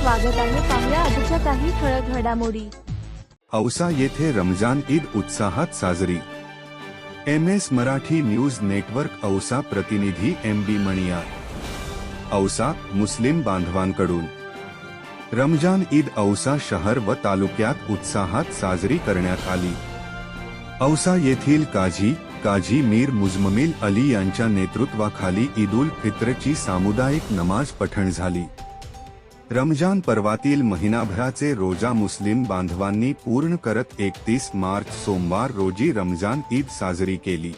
स्वागत आहे. पाहुया आजच्या काही ठळक घडामोडी. औसा येथे रमजान ईद उत्साहात साजरी. M S Marathi news network Ausa प्रतिनिधी एम बी मणिया. औसा मुस्लिम बांधवांकडून. रमजान ईद औसा शहर व तालुक्यात उत्साहात साजरी करण्यात आली. औसा येथील काझी काझी मीर मुजममिल अली यांच्या नेतृत्वाखाली ईद उल फित्रची सामुदायिक नमाज पठण झाली. रमजान पर्वातील महिनाभराचे रोजा मुस्लिम बांधवांनी पूर्ण करत एकतीस मार्च सोमवार रोजी रमजान ईद साजरी केली.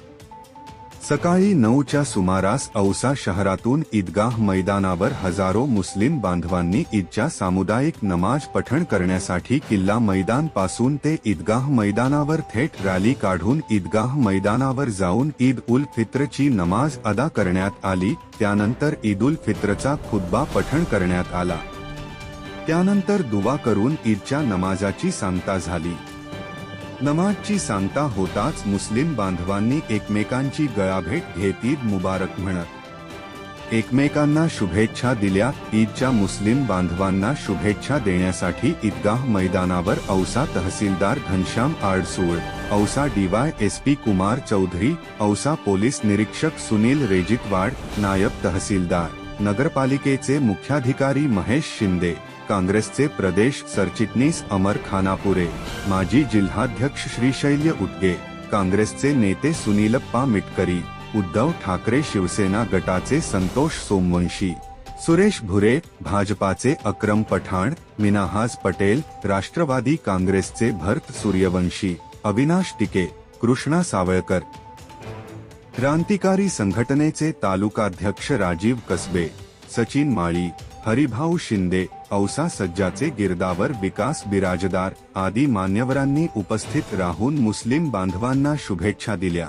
सकाळी नऊच्या सुमारास औसा शहरातून ईदगाह मैदानावर हजारो मुस्लिम बांधवांनी ईदच्या सामुदायिक नमाज पठण करण्यासाठी किल्ला मैदानपासून ते ईदगाह मैदानावर थेट रॅली काढून ईदगाह मैदानावर जाऊन ईद उल फित्रची नमाज अदा करण्यात आली त्यानंतर ईद उल फित्रचा खुद्बा पठण करण्यात आला. त्यानंतर दुवा करून ईदच्या नमाजाची सांगता झाली. नमाजची सांगता होताच मुस्लिम बांधवांनी एकमेकांची गळाभेट घेत ईद मुबारक म्हणत. एकमेकांना शुभेच्छा दिल्या ईदच्या मुस्लिम बांधवांना शुभेच्छा देण्यासाठी ईदगाह मैदानावर औसा तहसीलदार Ghanshyam Adsul Ausa DY S P Kumar Chaudhari Ausa police निरीक्षक सुनील रेजितवाड नायब तहसीलदार नगरपालिकेचे मुख्याधिकारी महेश शिंदे. काँग्रेसचे प्रदेश सरचिटणीस अमर खानापुरे माजी जिल्हाध्यक्ष श्रीशैल्य उदगे काँग्रेसचे नेते सुनीलप्पा मिटकरी उद्धव ठाकरे शिवसेना गटाचे संतोष सोमवंशी सुरेश भुरे भाजपाचे अक्रम पठाण मिनाहाज पटेल राष्ट्रवादी काँग्रेसचे भरत सूर्यवंशी अविनाश टिके कृष्णा सावळकर. क्रांतिकारी संघटनेचे तालुकाध्यक्ष राजीव कसबे सचिन माळी हरिभाऊ शिंदे औसा सज्जाचे गिरदावर विकास बिराजदार आदी मान्यवरांनी उपस्थित राहून मुस्लिम बांधवांना शुभेच्छा दिल्या.